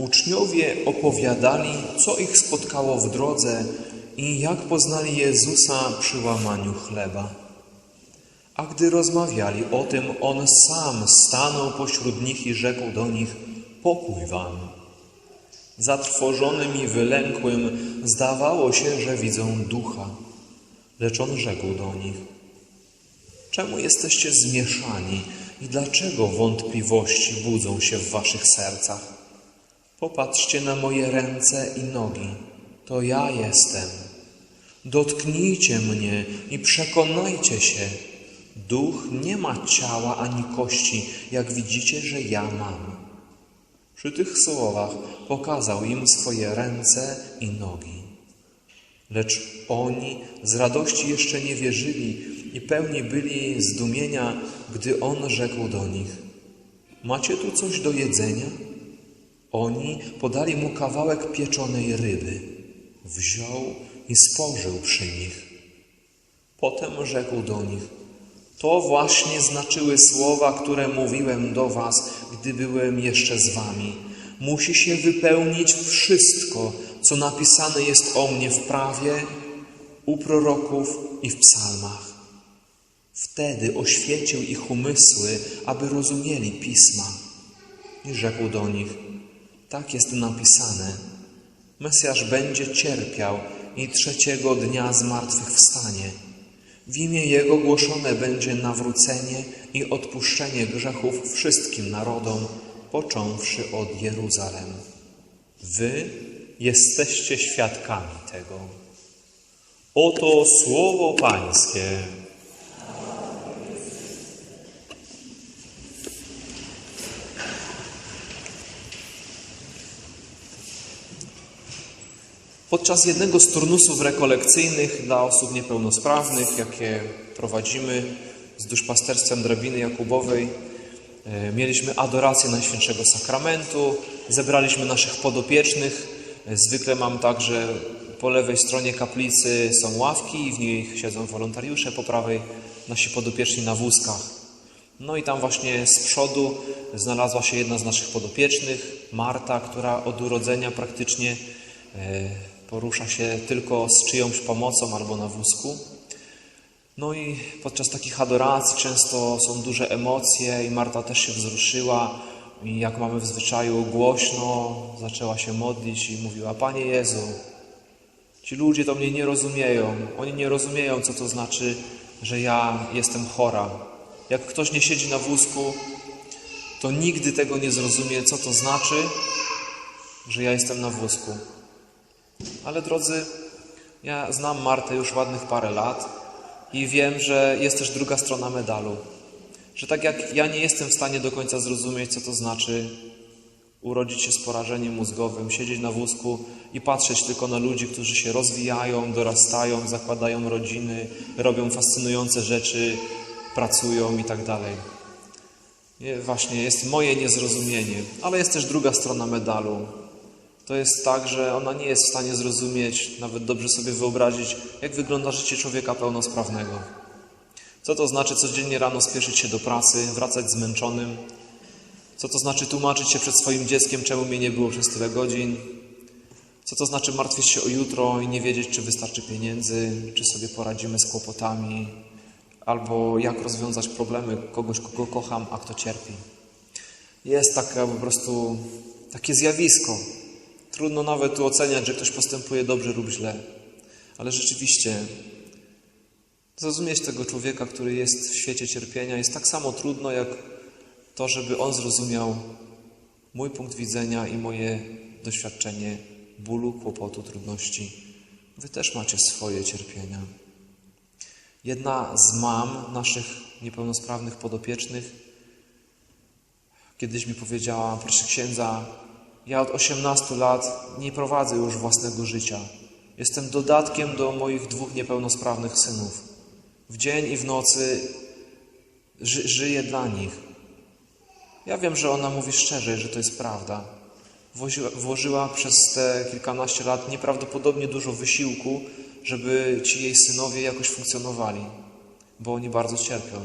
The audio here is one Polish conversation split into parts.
Uczniowie opowiadali, co ich spotkało w drodze i jak poznali Jezusa przy łamaniu chleba. A gdy rozmawiali o tym, on sam stanął pośród nich i rzekł do nich: Pokój wam. Zatrwożonym i wylękłym zdawało się, że widzą ducha. Lecz on rzekł do nich: Czemu jesteście zmieszani i dlaczego wątpliwości budzą się w waszych sercach? Popatrzcie na moje ręce i nogi. To ja jestem. Dotknijcie mnie i przekonajcie się. Duch nie ma ciała ani kości, jak widzicie, że ja mam. Przy tych słowach pokazał im swoje ręce i nogi. Lecz oni z radości jeszcze nie wierzyli i pełni byli zdumienia, gdy on rzekł do nich: Macie tu coś do jedzenia? Oni podali mu kawałek pieczonej ryby. Wziął i spożył przy nich. Potem rzekł do nich: To właśnie znaczyły słowa, które mówiłem do was, gdy byłem jeszcze z wami. Musi się wypełnić wszystko, co napisane jest o mnie w prawie, u proroków i w psalmach. Wtedy oświecił ich umysły, aby rozumieli pisma. I rzekł do nich: Tak jest napisane. Mesjasz będzie cierpiał i trzeciego dnia zmartwychwstanie. W imię Jego głoszone będzie nawrócenie i odpuszczenie grzechów wszystkim narodom, począwszy od Jeruzalem. Wy jesteście świadkami tego. Oto słowo Pańskie. Podczas jednego z turnusów rekolekcyjnych dla osób niepełnosprawnych, jakie prowadzimy z duszpasterstwem drabiny Jakubowej, e, mieliśmy adorację Najświętszego Sakramentu, zebraliśmy naszych podopiecznych. E, Zwykle mam tak, że po lewej stronie kaplicy są ławki i w nich siedzą wolontariusze, po prawej nasi podopieczni na wózkach. No i tam właśnie z przodu znalazła się jedna z naszych podopiecznych, Marta, która od urodzenia praktycznie e, porusza się tylko z czyjąś pomocą albo na wózku. No i podczas takich adoracji często są duże emocje i Marta też się wzruszyła i jak mamy w zwyczaju głośno zaczęła się modlić i mówiła Panie Jezu, ci ludzie to mnie nie rozumieją. Oni nie rozumieją, co to znaczy, że ja jestem chora. Jak ktoś nie siedzi na wózku, to nigdy tego nie zrozumie, co to znaczy, że ja jestem na wózku. Ale drodzy, ja znam Martę już ładnych parę lat i wiem, że jest też druga strona medalu. Że tak jak ja nie jestem w stanie do końca zrozumieć, co to znaczy urodzić się z porażeniem mózgowym, siedzieć na wózku i patrzeć tylko na ludzi, którzy się rozwijają, dorastają, zakładają rodziny, robią fascynujące rzeczy, pracują i tak dalej. Nie, Właśnie jest moje niezrozumienie, ale jest też druga strona medalu. To jest tak, że ona nie jest w stanie zrozumieć, nawet dobrze sobie wyobrazić, jak wygląda życie człowieka pełnosprawnego. Co to znaczy codziennie rano spieszyć się do pracy, wracać zmęczonym? Co to znaczy tłumaczyć się przed swoim dzieckiem, czemu mnie nie było przez tyle godzin? Co to znaczy martwić się o jutro i nie wiedzieć, czy wystarczy pieniędzy, czy sobie poradzimy z kłopotami, albo jak rozwiązać problemy kogoś, kogo kocham, a kto cierpi? Jest takie po prostu takie zjawisko. Trudno nawet tu oceniać, że ktoś postępuje dobrze lub źle. Ale rzeczywiście zrozumieć tego człowieka, który jest w świecie cierpienia, jest tak samo trudno, jak to, żeby on zrozumiał mój punkt widzenia i moje doświadczenie bólu, kłopotu, trudności. Wy też macie swoje cierpienia. Jedna z mam naszych niepełnosprawnych podopiecznych kiedyś mi powiedziała, proszę księdza, ja od 18 lat nie prowadzę już własnego życia. Jestem dodatkiem do moich dwóch niepełnosprawnych synów. W dzień i w nocy ży żyję dla nich. Ja wiem, że ona mówi szczerze, że to jest prawda. Włożyła, włożyła przez te kilkanaście lat nieprawdopodobnie dużo wysiłku, żeby ci jej synowie jakoś funkcjonowali, bo oni bardzo cierpią.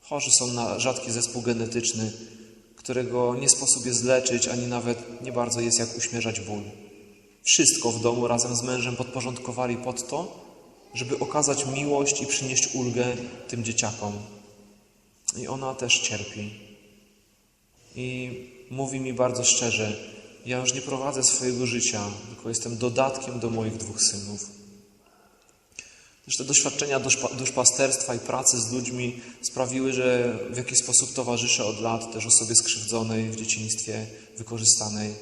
Chorzy są na rzadki zespół genetyczny, którego nie sposób jest leczyć, ani nawet nie bardzo jest jak uśmierzać ból. Wszystko w domu razem z mężem podporządkowali pod to, żeby okazać miłość i przynieść ulgę tym dzieciakom. I ona też cierpi. I mówi mi bardzo szczerze: Ja już nie prowadzę swojego życia, tylko jestem dodatkiem do moich dwóch synów. Też te doświadczenia duszpasterstwa i pracy z ludźmi sprawiły, że w jakiś sposób towarzyszę od lat też osobie skrzywdzonej w dzieciństwie, wykorzystanej.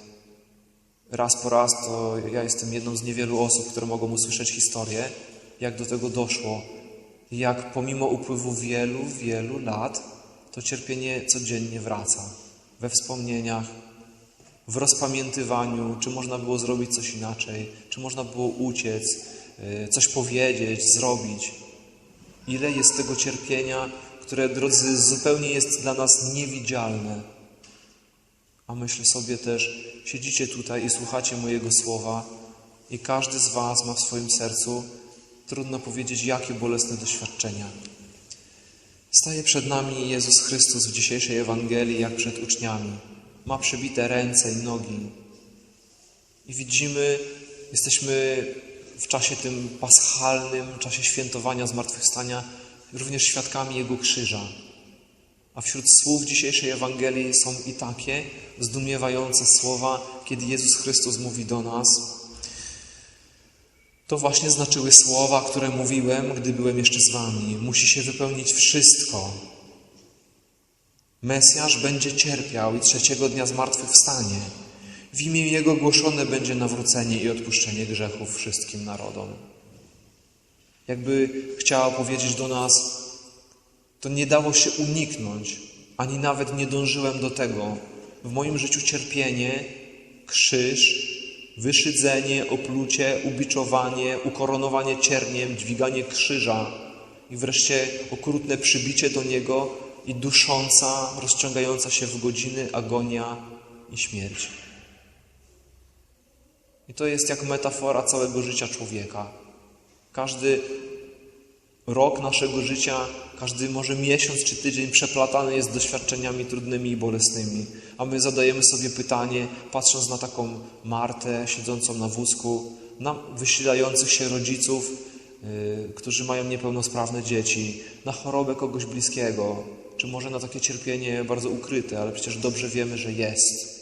Raz po raz to ja jestem jedną z niewielu osób, które mogą usłyszeć historię, jak do tego doszło, jak pomimo upływu wielu, wielu lat to cierpienie codziennie wraca. We wspomnieniach, w rozpamiętywaniu, czy można było zrobić coś inaczej, czy można było uciec, coś powiedzieć, zrobić. Ile jest tego cierpienia, które, drodzy, zupełnie jest dla nas niewidzialne. A myślę sobie też, siedzicie tutaj i słuchacie mojego słowa, i każdy z Was ma w swoim sercu Trudno powiedzieć, jakie bolesne doświadczenia. Staje przed nami Jezus Chrystus w dzisiejszej Ewangelii, jak przed uczniami. Ma przebite ręce i nogi. I widzimy, jesteśmy w czasie tym paschalnym, czasie świętowania zmartwychwstania, również świadkami Jego krzyża. A wśród słów dzisiejszej Ewangelii są i takie zdumiewające słowa, kiedy Jezus Chrystus mówi do nas, to właśnie znaczyły słowa, które mówiłem, gdy byłem jeszcze z wami. Musi się wypełnić wszystko. Mesjasz będzie cierpiał i trzeciego dnia zmartwychwstanie. W imię Jego głoszone będzie nawrócenie i odpuszczenie grzechów wszystkim narodom. Jakby chciała powiedzieć do nas, to nie dało się uniknąć, ani nawet nie dążyłem do tego. W moim życiu cierpienie, krzyż, wyszydzenie, oplucie, ubiczowanie, ukoronowanie cierniem, dźwiganie krzyża i wreszcie okrutne przybicie do Niego i dusząca, rozciągająca się w godziny agonia i śmierć. I to jest jak metafora całego życia człowieka. Każdy rok naszego życia, każdy może miesiąc czy tydzień przeplatany jest doświadczeniami trudnymi i bolesnymi. A my zadajemy sobie pytanie, patrząc na taką Martę siedzącą na wózku, na wysilających się rodziców, yy, którzy mają niepełnosprawne dzieci, na chorobę kogoś bliskiego, czy może na takie cierpienie bardzo ukryte, ale przecież dobrze wiemy, że jest.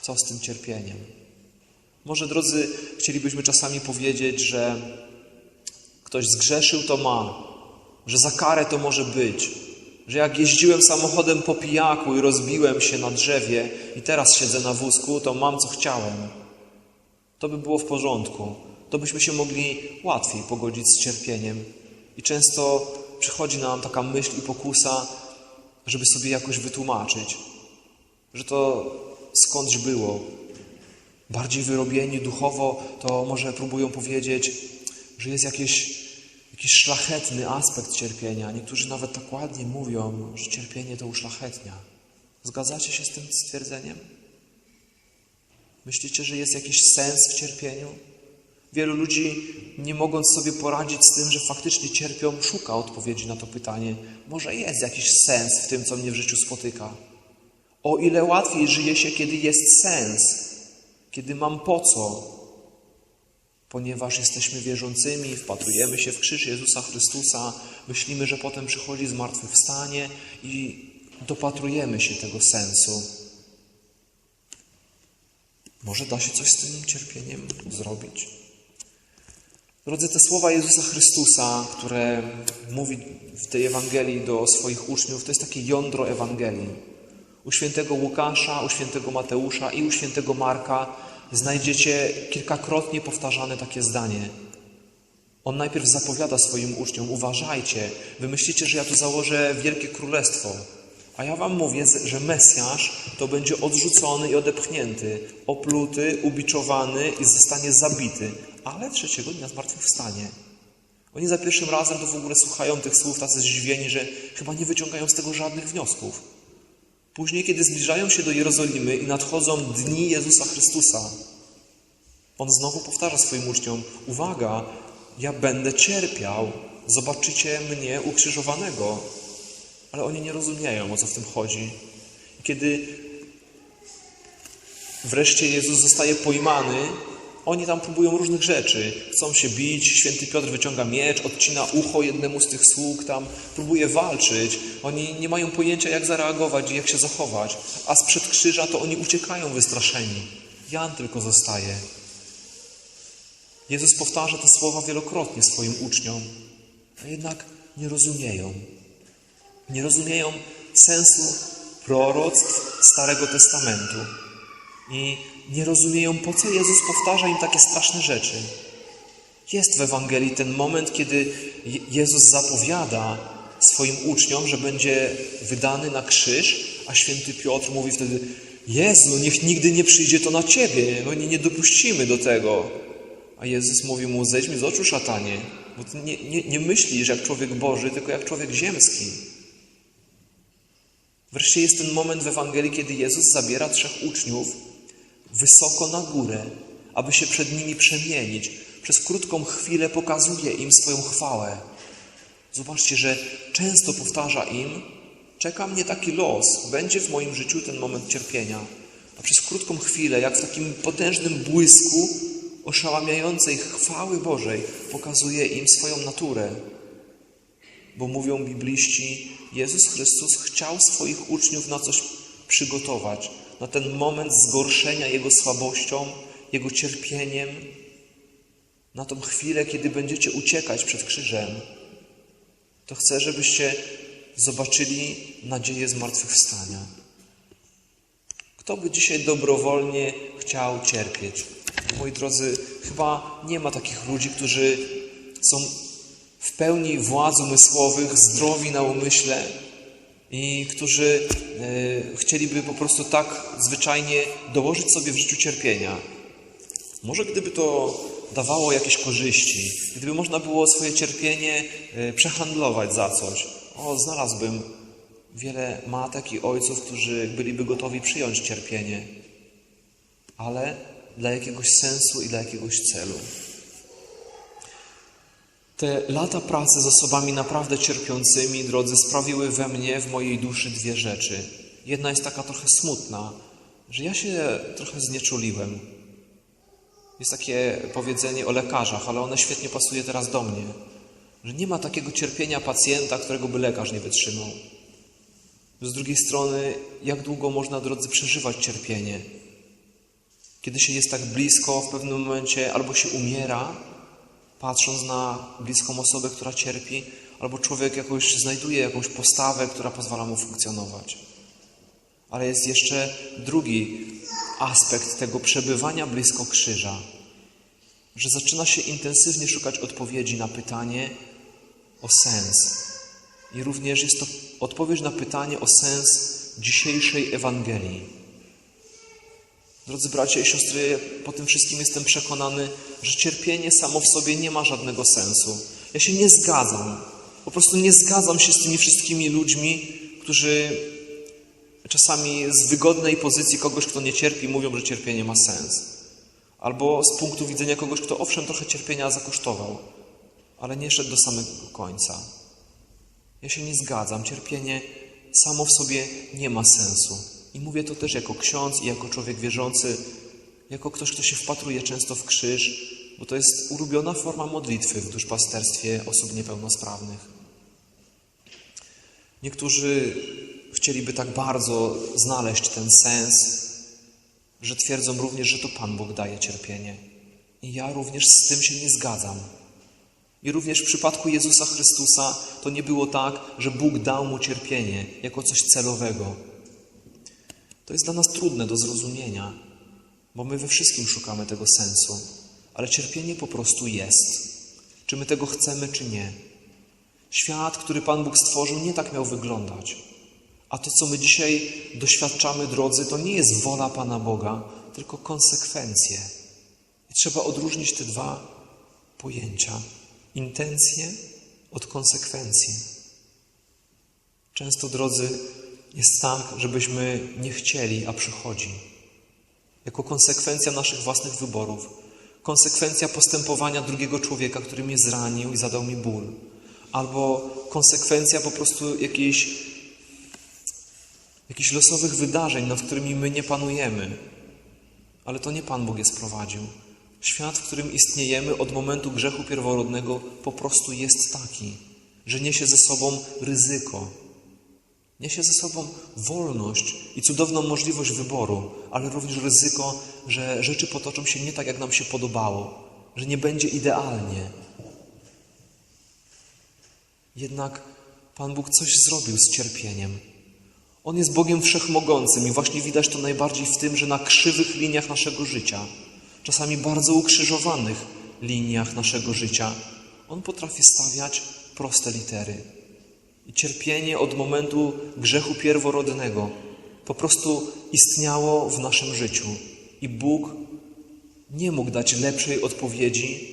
Co z tym cierpieniem? Może, drodzy, chcielibyśmy czasami powiedzieć, że ktoś zgrzeszył, to ma, że za karę to może być, że jak jeździłem samochodem po pijaku i rozbiłem się na drzewie i teraz siedzę na wózku, to mam co chciałem. To by było w porządku. To byśmy się mogli łatwiej pogodzić z cierpieniem. I często przychodzi nam taka myśl i pokusa, żeby sobie jakoś wytłumaczyć, że to skądś było. Bardziej wyrobieni duchowo, to może próbują powiedzieć, że jest jakieś jakiś szlachetny aspekt cierpienia. Niektórzy nawet tak ładnie mówią, że cierpienie to uszlachetnia. Zgadzacie się z tym stwierdzeniem? Myślicie, że jest jakiś sens w cierpieniu? Wielu ludzi, nie mogąc sobie poradzić z tym, że faktycznie cierpią, szuka odpowiedzi na to pytanie. Może jest jakiś sens w tym, co mnie w życiu spotyka. O ile łatwiej żyje się, kiedy jest sens, kiedy mam po co, ponieważ jesteśmy wierzącymi, wpatrujemy się w krzyż Jezusa Chrystusa, myślimy, że potem przychodzi zmartwychwstanie i dopatrujemy się tego sensu. Może da się coś z tym cierpieniem zrobić? Drodzy, te słowa Jezusa Chrystusa, które mówi w tej Ewangelii do swoich uczniów, to jest takie jądro Ewangelii. U świętego Łukasza, u świętego Mateusza i u świętego Marka znajdziecie kilkakrotnie powtarzane takie zdanie. On najpierw zapowiada swoim uczniom: Uważajcie, wy myślicie, że ja tu założę wielkie królestwo. A ja wam mówię, że Mesjasz to będzie odrzucony i odepchnięty, opluty, ubiczowany i zostanie zabity, ale trzeciego dnia zmartwychwstanie. Oni za pierwszym razem to w ogóle słuchają tych słów tacy zdziwieni, że chyba nie wyciągają z tego żadnych wniosków. Później, kiedy zbliżają się do Jerozolimy i nadchodzą dni Jezusa Chrystusa, on znowu powtarza swoim uczniom: Uwaga, ja będę cierpiał, zobaczycie mnie ukrzyżowanego. Ale oni nie rozumieją, o co w tym chodzi. Kiedy wreszcie Jezus zostaje pojmany, oni tam próbują różnych rzeczy. Chcą się bić, święty Piotr wyciąga miecz, odcina ucho jednemu z tych sług, tam próbuje walczyć. Oni nie mają pojęcia, jak zareagować i jak się zachować. A sprzed krzyża to oni uciekają wystraszeni. Jan tylko zostaje. Jezus powtarza te słowa wielokrotnie swoim uczniom, a jednak nie rozumieją. Nie rozumieją sensu proroctw Starego Testamentu. I nie rozumieją, po co Jezus powtarza im takie straszne rzeczy. Jest w Ewangelii ten moment, kiedy Jezus zapowiada swoim uczniom, że będzie wydany na krzyż, a święty Piotr mówi wtedy: Jezu, niech nigdy nie przyjdzie to na ciebie, my nie dopuścimy do tego. A Jezus mówi mu: Zejdź mi z oczu, szatanie, bo ty nie, nie, nie myślisz jak człowiek Boży, tylko jak człowiek ziemski. Wreszcie jest ten moment w Ewangelii, kiedy Jezus zabiera trzech uczniów wysoko na górę, aby się przed nimi przemienić. Przez krótką chwilę pokazuje im swoją chwałę. Zobaczcie, że często powtarza im: Czeka mnie taki los, będzie w moim życiu ten moment cierpienia. A przez krótką chwilę, jak w takim potężnym błysku oszałamiającej chwały Bożej, pokazuje im swoją naturę. Bo mówią bibliści, Jezus Chrystus chciał swoich uczniów na coś przygotować, na ten moment zgorszenia Jego słabością, Jego cierpieniem, na tą chwilę, kiedy będziecie uciekać przed krzyżem. To chcę, żebyście zobaczyli nadzieję zmartwychwstania. Kto by dzisiaj dobrowolnie chciał cierpieć? Moi drodzy, chyba nie ma takich ludzi, którzy są w pełni władz umysłowych, zdrowi na umyśle i którzy e, chcieliby po prostu tak zwyczajnie dołożyć sobie w życiu cierpienia. Może gdyby to dawało jakieś korzyści, gdyby można było swoje cierpienie e, przehandlować za coś, o, znalazłbym wiele matek i ojców, którzy byliby gotowi przyjąć cierpienie, ale dla jakiegoś sensu i dla jakiegoś celu. Te lata pracy z osobami naprawdę cierpiącymi, drodzy, sprawiły we mnie, w mojej duszy dwie rzeczy. Jedna jest taka trochę smutna, że ja się trochę znieczuliłem. Jest takie powiedzenie o lekarzach, ale one świetnie pasuje teraz do mnie, że nie ma takiego cierpienia pacjenta, którego by lekarz nie wytrzymał. Z drugiej strony, jak długo można, drodzy, przeżywać cierpienie? Kiedy się jest tak blisko, w pewnym momencie albo się umiera, patrząc na bliską osobę, która cierpi, albo człowiek jakoś znajduje jakąś postawę, która pozwala mu funkcjonować. Ale jest jeszcze drugi aspekt tego przebywania blisko krzyża, że zaczyna się intensywnie szukać odpowiedzi na pytanie o sens. I również jest to odpowiedź na pytanie o sens dzisiejszej Ewangelii. Drodzy bracia i siostry, po tym wszystkim jestem przekonany, że cierpienie samo w sobie nie ma żadnego sensu. Ja się nie zgadzam. Po prostu nie zgadzam się z tymi wszystkimi ludźmi, którzy czasami z wygodnej pozycji kogoś, kto nie cierpi, mówią, że cierpienie ma sens. Albo z punktu widzenia kogoś, kto owszem trochę cierpienia zakosztował, ale nie szedł do samego końca. Ja się nie zgadzam. Cierpienie samo w sobie nie ma sensu. I mówię to też jako ksiądz i jako człowiek wierzący, jako ktoś, kto się wpatruje często w krzyż, bo to jest ulubiona forma modlitwy w duszpasterstwie osób niepełnosprawnych. Niektórzy chcieliby tak bardzo znaleźć ten sens, że twierdzą również, że to Pan Bóg daje cierpienie. I ja również z tym się nie zgadzam. I również w przypadku Jezusa Chrystusa to nie było tak, że Bóg dał mu cierpienie jako coś celowego. To jest dla nas trudne do zrozumienia, bo my we wszystkim szukamy tego sensu, ale cierpienie po prostu jest. Czy my tego chcemy, czy nie. Świat, który Pan Bóg stworzył, nie tak miał wyglądać. A to, co my dzisiaj doświadczamy, drodzy, to nie jest wola Pana Boga, tylko konsekwencje. I trzeba odróżnić te dwa pojęcia: intencje od konsekwencji. Często, drodzy, jest tak, żebyśmy nie chcieli, a przychodzi. Jako konsekwencja naszych własnych wyborów, konsekwencja postępowania drugiego człowieka, który mnie zranił i zadał mi ból, albo konsekwencja po prostu jakiejś, jakichś losowych wydarzeń, nad którymi my nie panujemy. Ale to nie Pan Bóg je sprowadził. Świat, w którym istniejemy od momentu grzechu pierworodnego, po prostu jest taki, że niesie ze sobą ryzyko. Niesie ze sobą wolność i cudowną możliwość wyboru, ale również ryzyko, że rzeczy potoczą się nie tak, jak nam się podobało, że nie będzie idealnie. Jednak Pan Bóg coś zrobił z cierpieniem. On jest Bogiem wszechmogącym i właśnie widać to najbardziej w tym, że na krzywych liniach naszego życia, czasami bardzo ukrzyżowanych liniach naszego życia, On potrafi stawiać proste litery. Cierpienie od momentu grzechu pierworodnego po prostu istniało w naszym życiu. I Bóg nie mógł dać lepszej odpowiedzi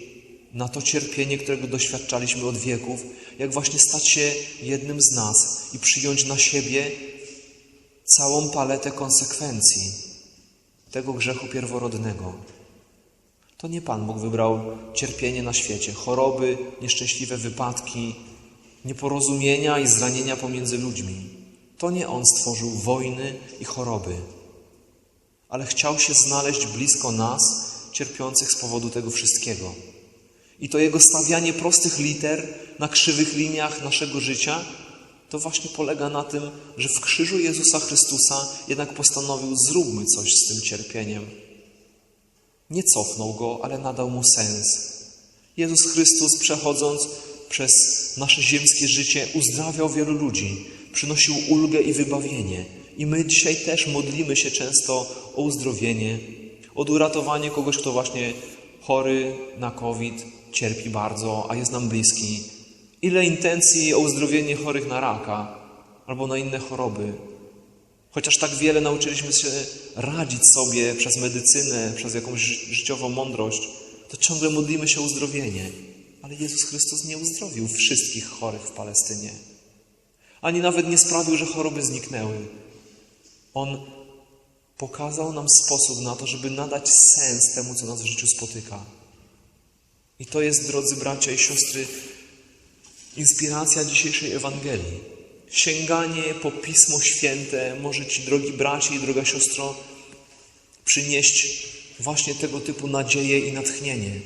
na to cierpienie, którego doświadczaliśmy od wieków, jak właśnie stać się jednym z nas i przyjąć na siebie całą paletę konsekwencji tego grzechu pierworodnego. To nie Pan Bóg wybrał cierpienie na świecie, choroby, nieszczęśliwe wypadki, nieporozumienia i zranienia pomiędzy ludźmi. To nie On stworzył wojny i choroby, ale chciał się znaleźć blisko nas, cierpiących z powodu tego wszystkiego. I to Jego stawianie prostych liter na krzywych liniach naszego życia, to właśnie polega na tym, że w krzyżu Jezusa Chrystusa jednak postanowił zróbmy coś z tym cierpieniem. Nie cofnął go, ale nadał mu sens. Jezus Chrystus, przechodząc przez nasze ziemskie życie, uzdrawiał wielu ludzi, przynosił ulgę i wybawienie. I my dzisiaj też modlimy się często o uzdrowienie, o uratowanie kogoś, kto właśnie chory na COVID, cierpi bardzo, a jest nam bliski. Ile intencji o uzdrowienie chorych na raka albo na inne choroby. Chociaż tak wiele nauczyliśmy się radzić sobie przez medycynę, przez jakąś ży- życiową mądrość, to ciągle modlimy się o uzdrowienie. Ale Jezus Chrystus nie uzdrowił wszystkich chorych w Palestynie. Ani nawet nie sprawił, że choroby zniknęły. On pokazał nam sposób na to, żeby nadać sens temu, co nas w życiu spotyka. I to jest, drodzy bracia i siostry, inspiracja dzisiejszej Ewangelii. Sięganie po Pismo Święte może Ci, drogi bracie i droga siostro, przynieść właśnie tego typu nadzieję i natchnienie.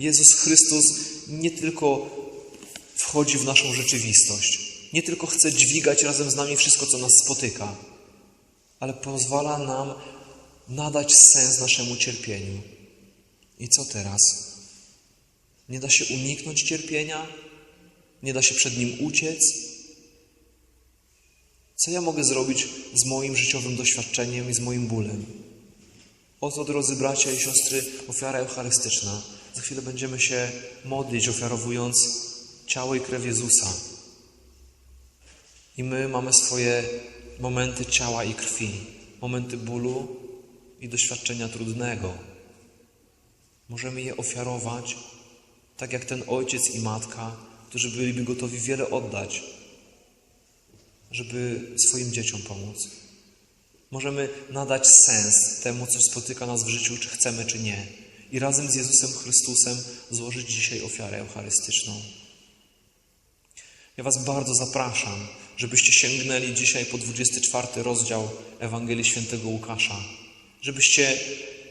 Jezus Chrystus nie tylko wchodzi w naszą rzeczywistość, nie tylko chce dźwigać razem z nami wszystko, co nas spotyka, ale pozwala nam nadać sens naszemu cierpieniu. I co teraz? Nie da się uniknąć cierpienia? Nie da się przed nim uciec? Co ja mogę zrobić z moim życiowym doświadczeniem i z moim bólem? Oto, drodzy bracia i siostry, ofiara eucharystyczna. Za chwilę będziemy się modlić, ofiarowując ciało i krew Jezusa. I my mamy swoje momenty ciała i krwi, momenty bólu i doświadczenia trudnego. Możemy je ofiarować, tak jak ten ojciec i matka, którzy byliby gotowi wiele oddać, żeby swoim dzieciom pomóc. Możemy nadać sens temu, co spotyka nas w życiu, czy chcemy, czy nie. I razem z Jezusem Chrystusem złożyć dzisiaj ofiarę eucharystyczną. Ja Was bardzo zapraszam, żebyście sięgnęli dzisiaj po 24 rozdział Ewangelii Świętego Łukasza. Żebyście,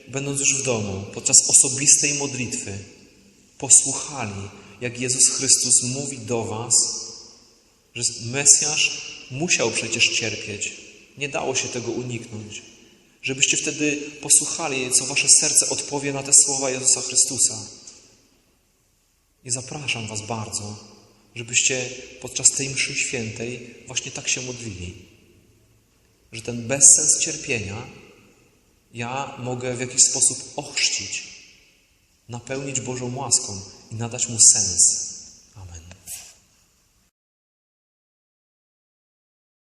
będąc już w domu, podczas osobistej modlitwy, posłuchali, jak Jezus Chrystus mówi do Was, że Mesjasz musiał przecież cierpieć. Nie dało się tego uniknąć. Żebyście wtedy posłuchali, co Wasze serce odpowie na te słowa Jezusa Chrystusa. I zapraszam Was bardzo, żebyście podczas tej mszy świętej właśnie tak się modlili. Że ten bezsens cierpienia ja mogę w jakiś sposób ochrzcić, napełnić Bożą łaską i nadać mu sens.